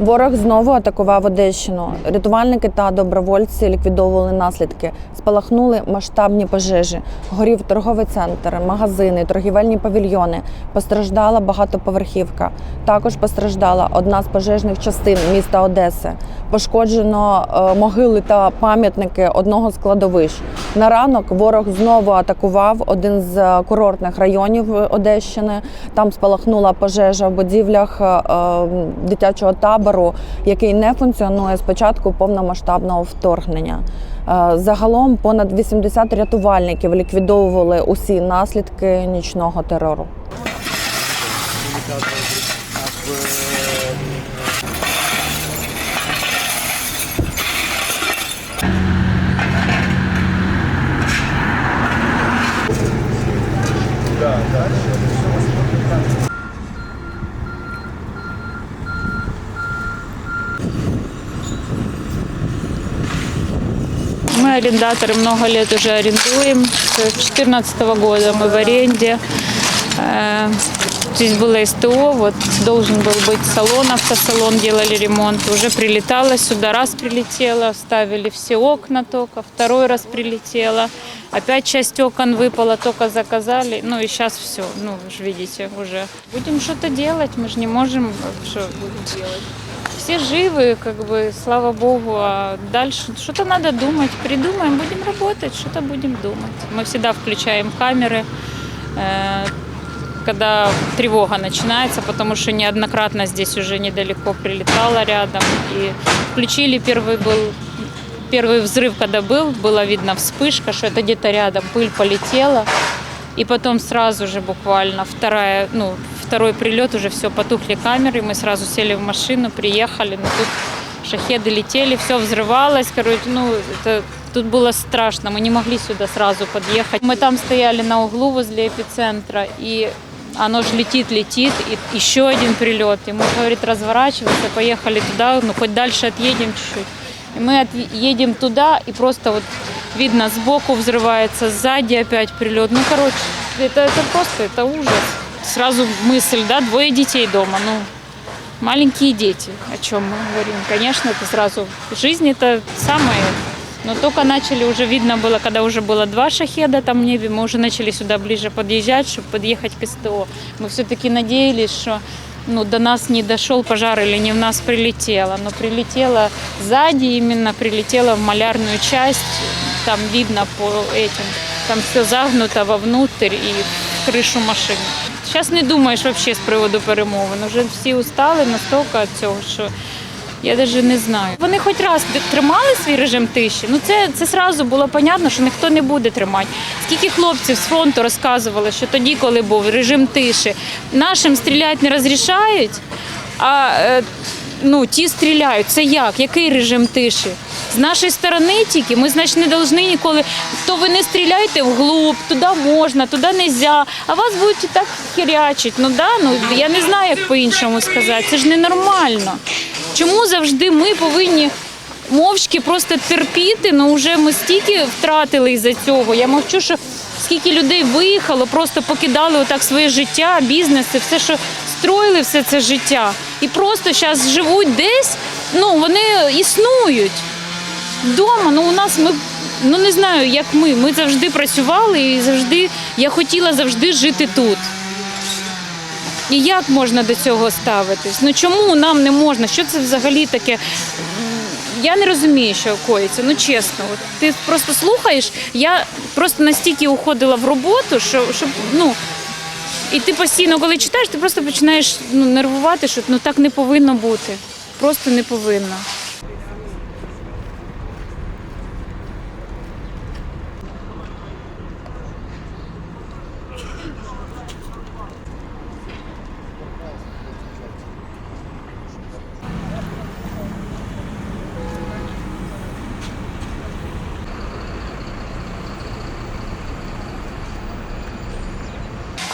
Ворог знову атакував Одещину. Рятувальники та добровольці ліквідовували наслідки. Спалахнули масштабні пожежі. Горів торговий центр, магазини, торгівельні павільйони. Постраждала багатоповерхівка. Також постраждала одна з пожежних частин міста Одеси. Пошкоджено е, могили та пам'ятники одного з кладовищ. На ранок ворог знову атакував один з е, курортних районів Одещини. Там спалахнула пожежа в будівлях е, дитячого табору, який не функціонує з початку повномасштабного вторгнення. Е, Загалом понад 80 рятувальників ліквідовували усі наслідки нічного терору. Арендаторы много лет уже арендуем. С 2014 года мы в аренде. Э, Здесь было СТО, вот должен был быть салон, автосалон, делали ремонт. Уже прилетала сюда, раз прилетела, ставили все окна только, второй раз прилетела. Опять часть окон выпала, только заказали. Ну и сейчас все, ну вы же видите уже. Будем что-то делать, мы же не можем, что будем делать. Все живы, как бы, слава богу, а дальше что-то надо думать, придумаем, будем работать, что-то будем думать. Мы всегда включаем камеры, э, когда тревога начинается, потому что неоднократно здесь уже недалеко прилетало рядом. И включили первый был первый взрыв, когда был, было видно вспышка, что это где-то рядом пыль полетела. И потом сразу же буквально вторая, ну, второй прилет, уже все, потухли камеры, мы сразу сели в машину, приехали, но тут шахеды летели, все взрывалось, короче, ну, это, тут было страшно, мы не могли сюда сразу подъехать. Мы там стояли на углу возле эпицентра, и оно же летит, летит, и еще один прилет. И мы, говорит, разворачиваться, поехали туда, ну, хоть дальше отъедем чуть-чуть. И мы едем туда, и просто вот видно, сбоку взрывается, сзади опять прилет. Ну, короче, это, это просто, это ужас. Сразу мысль, да, двое детей дома, ну, маленькие дети, о чем мы говорим. Конечно, это сразу, жизнь это самое, но только начали, уже видно было, когда уже было два шахеда там в небе, мы уже начали сюда ближе подъезжать, чтобы подъехать к СТО. Мы все-таки надеялись, что ну, до нас не дошел пожар или не в нас прилетело, но прилетело сзади именно, прилетело в малярную часть, там видно по этим, там все загнуто вовнутрь и в крышу машины. Зараз не думаєш вообще з приводу перемовин. Уже всі устали настільки від цього, що я навіть не знаю. Вони хоч раз тримали свій режим тиші. Ну це, це сразу було понятно, що ніхто не буде тримати. Скільки хлопців з фронту розказували, що тоді, коли був режим тиші, нашим стріляти не розрішають, а е, ну, ті стріляють. Це як? Який режим тиші? З нашої сторони тільки ми, значить, не повинні ніколи. То ви не стріляйте вглуб, туди можна, туди не можна, а вас будуть і так хірячить. Ну да, ну я не знаю, як по-іншому сказати. Це ж ненормально. Чому завжди ми повинні мовчки просто терпіти? Ну вже ми стільки втратили із-за цього. Я мовчу, що скільки людей виїхало, просто покидали отак своє життя, бізнеси, все, що строїли, все це життя. І просто зараз живуть десь, ну вони існують. Вдома, ну у нас ми ну не знаю, як ми. Ми завжди працювали і завжди я хотіла завжди жити тут. І як можна до цього ставитись? Ну чому нам не можна? Що це взагалі таке? Я не розумію, що коїться. Ну чесно, от ти просто слухаєш. Я просто настільки уходила в роботу, що щоб ну. І ти постійно, коли читаєш, ти просто починаєш ну, нервувати, що ну так не повинно бути. Просто не повинно.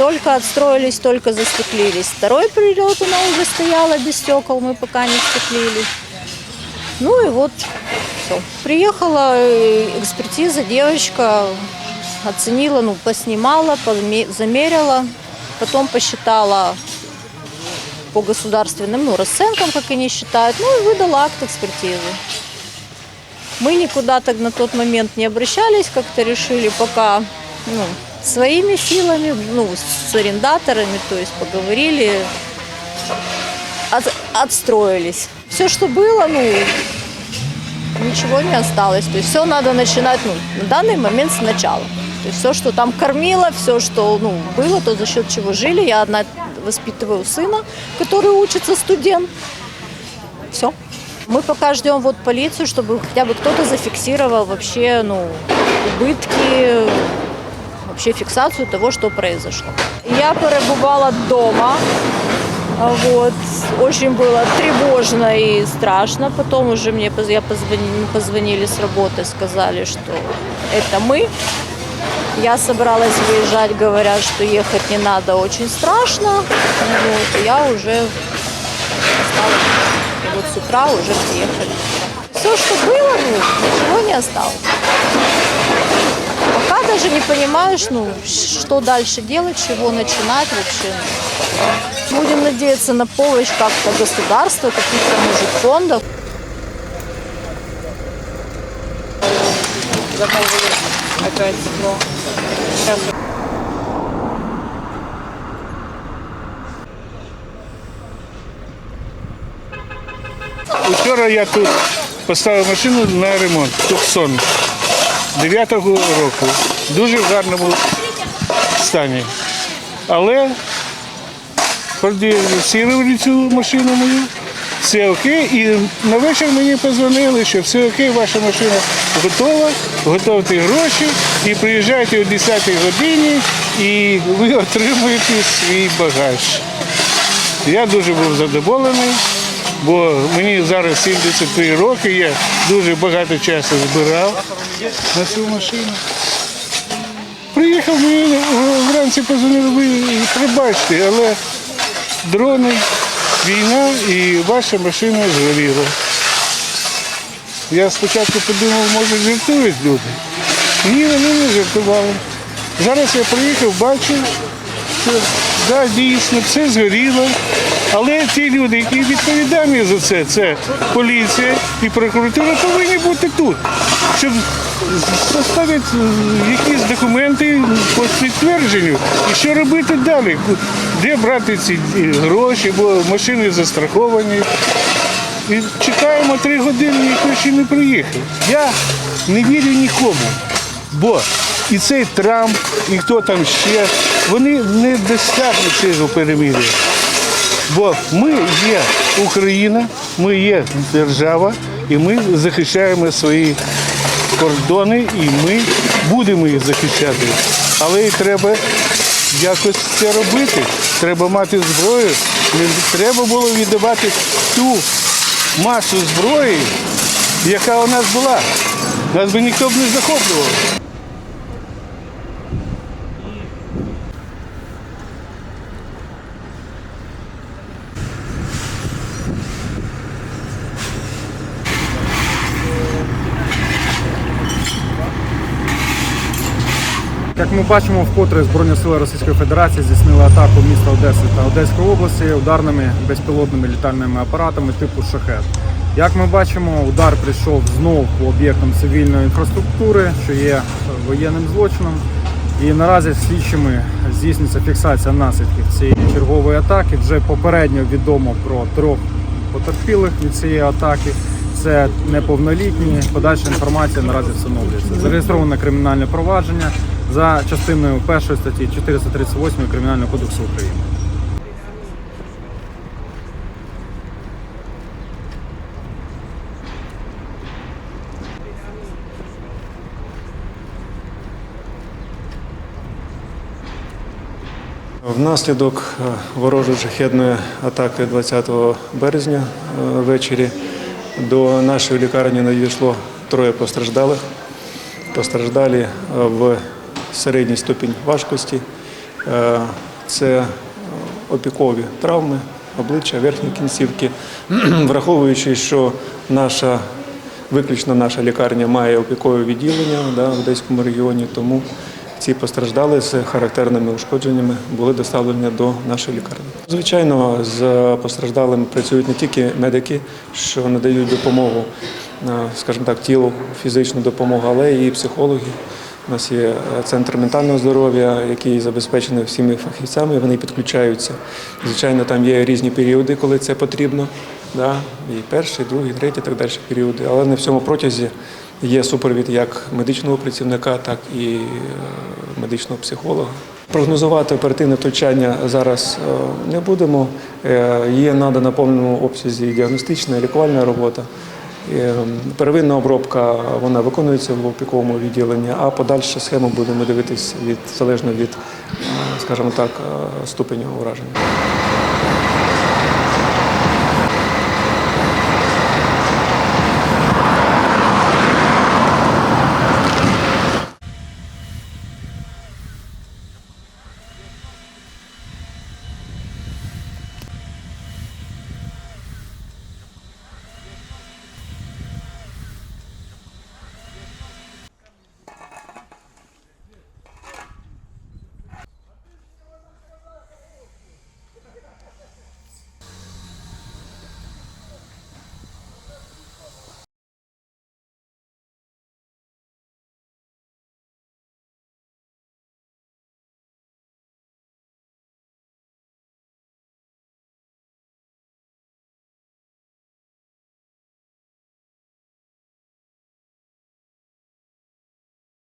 Только отстроились, только застеклились. Второй прилет она уже стояла без стекол, мы пока не стеклили. Ну и вот все. Приехала э, экспертиза, девочка оценила, ну, поснимала, замерила, потом посчитала по государственным ну, расценкам, как они считают, ну и выдал акт экспертизы. Мы никуда так на тот момент не обращались, как-то решили пока ну, своими силами, ну, с арендаторами, то есть поговорили, от- отстроились. Все, что было, ну, ничего не осталось. То есть все надо начинать ну, на данный момент сначала. То есть все, что там кормило, все, что ну, было, то за счет чего жили. Я одна воспитываю сына, который учится студент. Все. Мы пока ждем вот полицию, чтобы хотя бы кто-то зафиксировал вообще ну, убытки, вообще фиксацию того, что произошло. Я перебувала дома. А Вот. Очень было тревожно и страшно. Потом уже мне я позвонили, позвонили с работы, сказали, что это мы. Я собралась выезжать, говорят, что ехать не надо, очень страшно. Вот. Я уже осталась. Вот с утра уже приехали. Все, что было, ну, ничего не осталось. Пока даже не понимаешь, ну, что дальше делать, чего начинать вообще. Будем надеяться на помощь как-то государства, каких-то, может, фондов. Опять я тут поставив машину на ремонт, Туксон 9-го року. Дуже в гарному стані. Але продіагностували цю машину мою, все окей. І на вечір мені позвонили, що все окей, ваша машина готова, готовте гроші і приїжджайте о 10 годині і ви отримуєте свій багаж. Я дуже був задоволений, бо мені зараз 73 роки, я дуже багато часу збирав на цю машину. Приїхав мені вранці позвонили, ви пробачте, але дрони, війна і ваша машина згоріла. Я спочатку подумав, може жартують люди. Ні, вони не жартували. Зараз я приїхав, бачу, що да, дійсно все згоріло. Але ті люди, які відповідальні за це, це поліція і прокуратура, повинні бути тут, щоб составити е, якісь документи по підтвердженню. І що робити далі? Де брати ці гроші, бо машини застраховані. І чекаємо три години, ніхто ще не приїхав. Я не вірю нікому. Бо і цей Трамп, і хто там ще, вони не досягнуть цього перемир'я. Бо ми є Україна, ми є держава, і ми захищаємо свої кордони, і ми будемо їх захищати. Але і треба якось це робити. Треба мати зброю. Треба було віддавати ту масу зброї, яка у нас була. Нас би ніхто б не захоплював. Як ми бачимо, вкотре Збройні сили Російської Федерації здійснили атаку міста Одеси та Одеської області ударними безпілотними літальними апаратами типу шахет. Як ми бачимо, удар прийшов знов по об'єктам цивільної інфраструктури, що є воєнним злочином. І наразі слідчими здійснюється фіксація наслідків цієї чергової атаки. Вже попередньо відомо про трьох потерпілих від цієї атаки. Це неповнолітні. Подальша інформація наразі встановлюється. Зареєстроване кримінальне провадження за частиною першої статті 438 Кримінального кодексу України. Внаслідок е, ворожої шахедної атаки 20 березня е, ввечері до нашої лікарні надійшло троє постраждалих. Постраждалі е, в середній ступінь важкості. Е, Це опікові травми, обличчя, верхні кінцівки. Враховуючи, що наша виключно наша лікарня має опікове відділення да, в Одеському регіоні, тому ці постраждали з характерними ушкодженнями були доставлені до нашої лікарні. Звичайно, з постраждалими працюють не тільки медики, що надають допомогу, е, скажімо так, тілу, фізичну допомогу, але і психологи. У нас є е, центр ментального здоров'я, який забезпечений всіми фахівцями. Вони підключаються. Звичайно, там є різні періоди, коли це потрібно. Да? І перший, другий, третій, так далі періоди. Але на всьому протязі є супровід як медичного працівника, так і е, медичного психолога. Прогнозувати оперативне втручання зараз е, не будемо. Є надана повному обсязі діагностична і лікувальна робота. Е, Первинна обробка вона виконується в опіковому відділенні, а подальша схема будемо дивитись від залежно від, скажімо так, е, ступеню ураження.